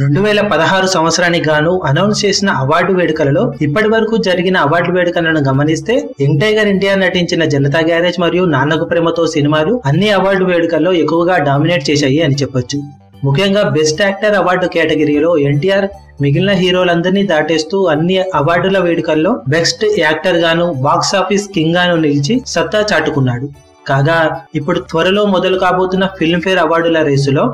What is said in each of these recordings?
రెండు వేల పదహారు సంవత్సరానికి గాను అనౌన్స్ చేసిన అవార్డు వేడుకలలో ఇప్పటి వరకు జరిగిన అవార్డు వేడుకలను గమనిస్తే యంగ్ టైగర్ ఇండియా నటించిన జనతా గ్యారేజ్ మరియు నాన్నకు ప్రేమతో సినిమాలు అన్ని అవార్డు వేడుకల్లో ఎక్కువగా డామినేట్ చేశాయి అని చెప్పొచ్చు. ముఖ్యంగా బెస్ట్ యాక్టర్ అవార్డు కేటగిరీలో ఎన్టీఆర్ మిగిలిన హీరోలందరినీ దాటేస్తూ అన్ని అవార్డుల వేడుకల్లో బెస్ట్ యాక్టర్ గాను బాక్స్ ఆఫీస్ కింగ్ గాను నిలిచి సత్తా చాటుకున్నాడు. కాగా ఇప్పుడు త్వరలో మొదలు కాబోతున్న ఫిల్మ్ఫేర్ అవార్డుల రేసులో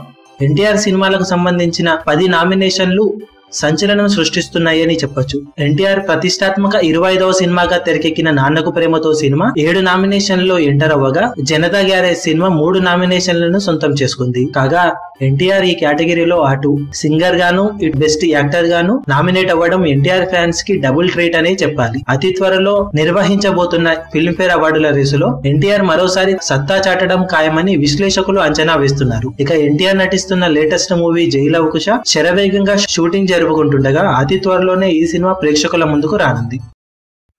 ఎన్టీఆర్ సినిమాలకు సంబంధించిన పది నామినేషన్లు సంచలనం సృష్టిస్తున్నాయని చెప్పొచ్చు. ఎన్టీఆర్ ప్రతిష్టాత్మక ఇరవై ఐదవ సినిమాగా తెరకెక్కిన నాన్నకు ప్రేమతో సినిమా ఏడు నామినేషన్లలో ఎంటర్ అవ్వగా జనతా గ్యారేజ్ సినిమా మూడు నామినేషన్లను సొంతం చేసుకుంది. కాగా ఎన్టీఆర్ ఈ కేటగిరీలో అటు సింగర్ గాను ఇటు బెస్ట్ యాక్టర్ గాను నామినేట్ అవ్వడం ఎన్టీఆర్ ఫ్యాన్స్కి డబుల్ ట్రీట్ అనే చెప్పాలి. అతి త్వరలో నిర్వహించబోతున్న ఫిల్మ్ఫేర్ అవార్డుల రేసులో ఎన్టీఆర్ మరోసారి సత్తా చాటడం ఖాయమని విశ్లేషకులు అంచనా వేస్తున్నారు. ఇక ఎన్టీఆర్ నటిస్తున్న లేటెస్ట్ మూవీ జైలవకుశ శరవేగంగా షూటింగ్ జరుపుకుంటుండగా అతి త్వరలోనే ఈ సినిమా ప్రేక్షకుల ముందుకు రానుంది.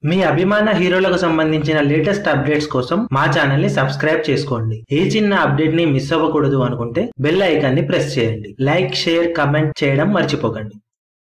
మీ అభిమాన హీరోలకు సంబంధించిన లేటెస్ట్ అప్డేట్స్ కోసం మా ఛానల్ని సబ్స్క్రైబ్ చేసుకోండి. ఏ చిన్న అప్డేట్ని మిస్ అవ్వకూడదు అనుకుంటే బెల్ ఐకాన్ని ప్రెస్ చేయండి. లైక్ షేర్ కమెంట్ చేయడం మర్చిపోకండి.